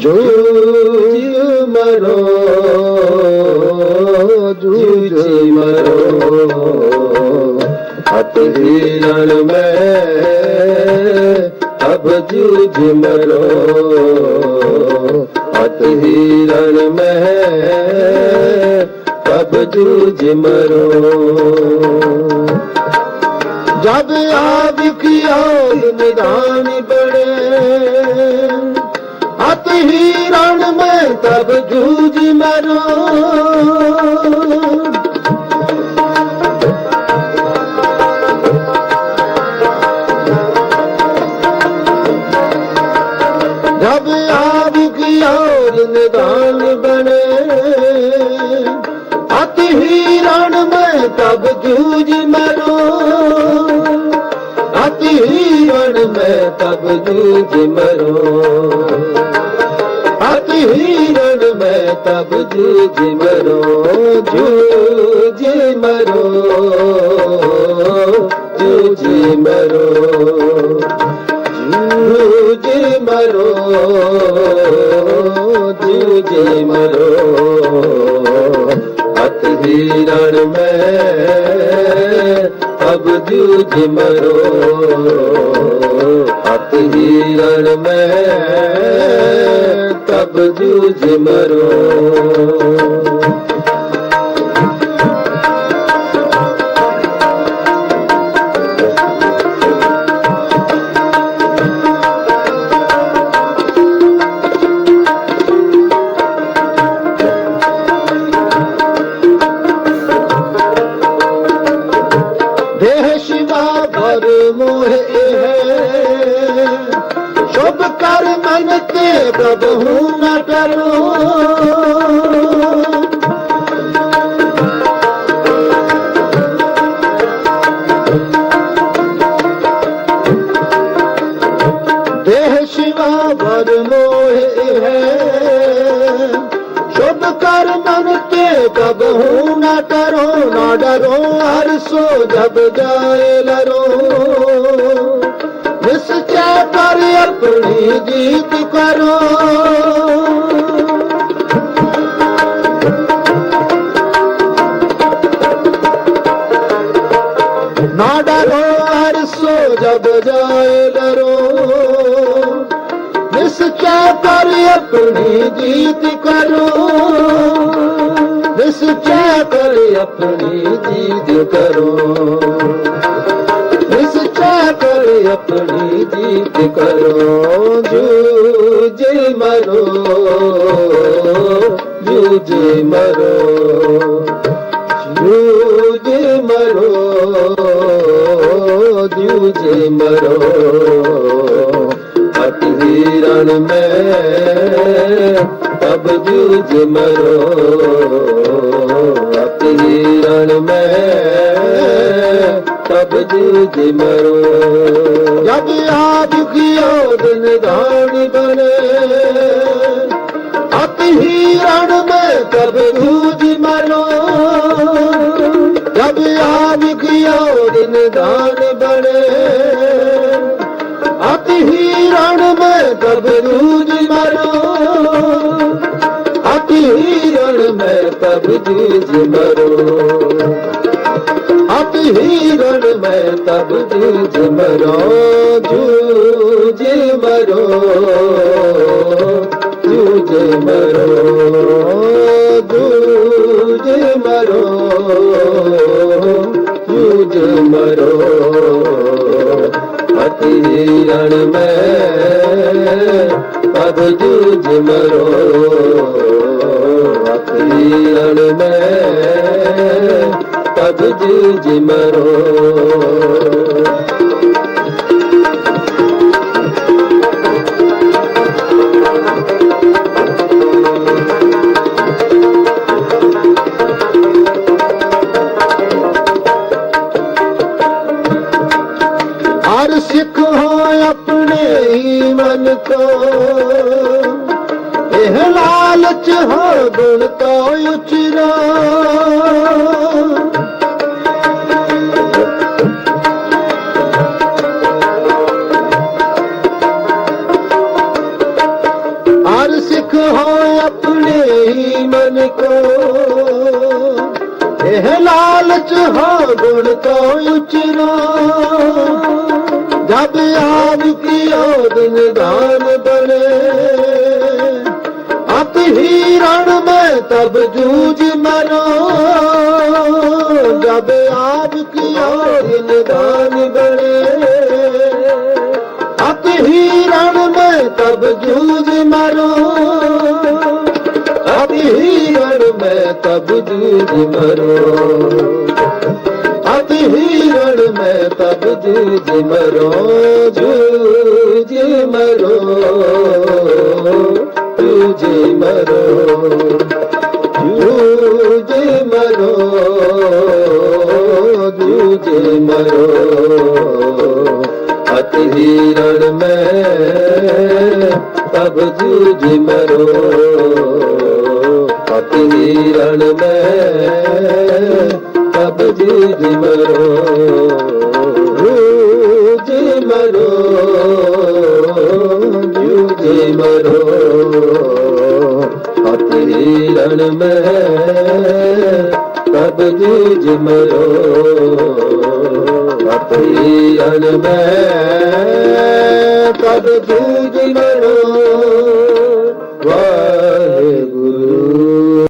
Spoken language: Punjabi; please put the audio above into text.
ਜੂਝ ਮਰੋ ਜੂਝ ਮਰੋ ਹੱਥ ਹੀਰਨ ਮੈਂ ਅਬ ਜੂਝ ਮਰੋ ਹੱਥ ਹੀਰਨ ਮੈਂ ਅਬ ਜੂਝ ਮਰੋ ਜਦ ਆਪ ਕਿਓ ਨਿਦਾਨ ਬੜੇ ਅਤ ਹੀ ਰਣ ਮੈਂ ਤਬ ਜੂਝ ਮਰੋ। ਜਬ ਆਪ ਕਿਓ ਨਿਦਾਨ ਬਣੇ ਅਤ ਹੀ ਰਣ ਮੈਂ ਤਬ ਜੂਝ ਮਰੋ। ਅਤੀ ਹੀਰਨ ਮੈਂ ਤਬ ਜੂਝ ਮਰੋ ਅਤੀ ਹੀਰਨ ਮੈਂ ਤਬ ਜੂਝ ਮਰੋ ਜੂਝ ਮਰੋ ਜੂਝ ਮਰੋ ਜੂਝ ਮਰੋ ਜੂਝ ਮਰੋ ਅਤ ਹੀਰਨ ਮੈਂ ਅਬ ਜੂਝ ਮਰੋ ਅਤ ਹੀਰਨ ਮੈਂ ਤਬ ਜੂਝ ਮਰੋ ਦੇਹ ਸ਼ਿਵਾ ਭਰ ਮੋਹ ਹੈ ਤੇ ਪ੍ਰਭੂ ਨ ਕਰੋ ਦੇਹ ਸ਼ਿਵਾ ਭਰ ਮੋਹ ਹੈ। ਸ਼ੁਭ ਕਰ ਮਨ ਤੇ ਕਬਹੂ ਨਾ ਕਰੋ ਨਾ ਡਰੋ ਹਰ ਸੋ ਜਬ ਜਾਏ ਲਰੋ ਨਿਸਚੈ ਕਰ ਆਪਣੀ ਜੀਤ ਕਰੋ। ਨਾ ਡਰੋ ਹਰ ਸੋ ਜਬ ਜਾਏ ਲਰੋ ਨਿਸਚੈ ਕਰ। ਆਪਣੀ ਜੀਤ ਕਰੋ ਨਿਸਚੈ ਕਰ ਆਪਣੀ ਜੀਤ ਕਰੋ ਨਿਸਚੈ ਕਰ ਆਪਣੀ ਜੀਤ ਕਰੋ ਜੂਝ ਮਰੋ ਜੂਝ ਮਰੋ। ਜੂਝ ਮਰੋ। ਜੂਝ ਮਰੋ ਅਤ ਹੀਰਨ ਮੈਂ ਮਰੋ ਅਤ ਹੀਰਨ ਮੈਂ ਦਿਨ ਦਾਨ ਬਨੇ ਅਤ ਹੀਰਨ ਮੈਂ ਤਬ ਜੂਝ ਮਰੋ। ਜਦ ਆਪ ਕੀਓ ਦਿਨ ਦਾਨ ਬਣੇ, ਅਤ ਰਣ ਮੈਂ ਤਬ ਜੂਝ ਮਰੋ। ਅਤ ਹੀਰਨ ਮੈਂ ਤਬ ਜੂਝ ਮਰੋ। हीर में तब जूझ मरो जूझ मरो जूझ मरो जूझ मरो जूझ मरो अतीर में तब जूझ मरो अतीरण में ਮੈਂ ਤਬ ਜੂਝ ਹਰ ਸਿੱਖ ਹੋ ਆਪਣੇ ਹੀ ਮਨ ਕੋ ਇਹ ਲਾਲਚ ਹੋ ਗੁਣ ਤੋਂ ਉਚਰਾ ਇਹ ਲਾਲਚ ਹਾਂ ਗੁਣ ਤੋਂ ਉਚਰੋ। ਜਬ ਆਪ ਕੀਓ ਦਿਨ ਦਾਨ ਬਣੇ, ਅਤ ਹੀ ਰਣ ਮੈਂ ਤਬ ਜੂਝ ਮਰੋ। ਜਦ ਆਪ ਕੀਓ ਦਿਨ ਦਾਨ ਬਣੇ, ਅਤ ਹੀ ਰਣ ਮੈਂ ਤਬ ਜੂਝ ਮੈਂ ਤਬ ਜੂਝ ਮਰੋ। ਅਤ ਹੀ ਰਣ ਮੈਂ ਤਬ ਜੂਝ ਮਰੋ ਜੂਝ ਮਰੋ। ਜੂਝ ਮਰੋ ਜੂਝ ਮਰੋ ਜੂਝ ਮਰੋ। ਅਤ ਹੀ ਰਣ ਮੈਂ ਤਬ ਜੂਝ ਮਰੋ। ਰਣ ਮੈਂ ਤਬ ਜੂਝ ਮਰੋ ਜੀ ਮਰੋ ਜੂਝ ਮਰੋ। ਅਤ ਰਣ ਮੈਂ ਤਬ ਜੂਝ ਮਰੋ ਅਤ ਰਣ ਮੈਂ ਤਬ ਜੂਝ ਮਰੋ।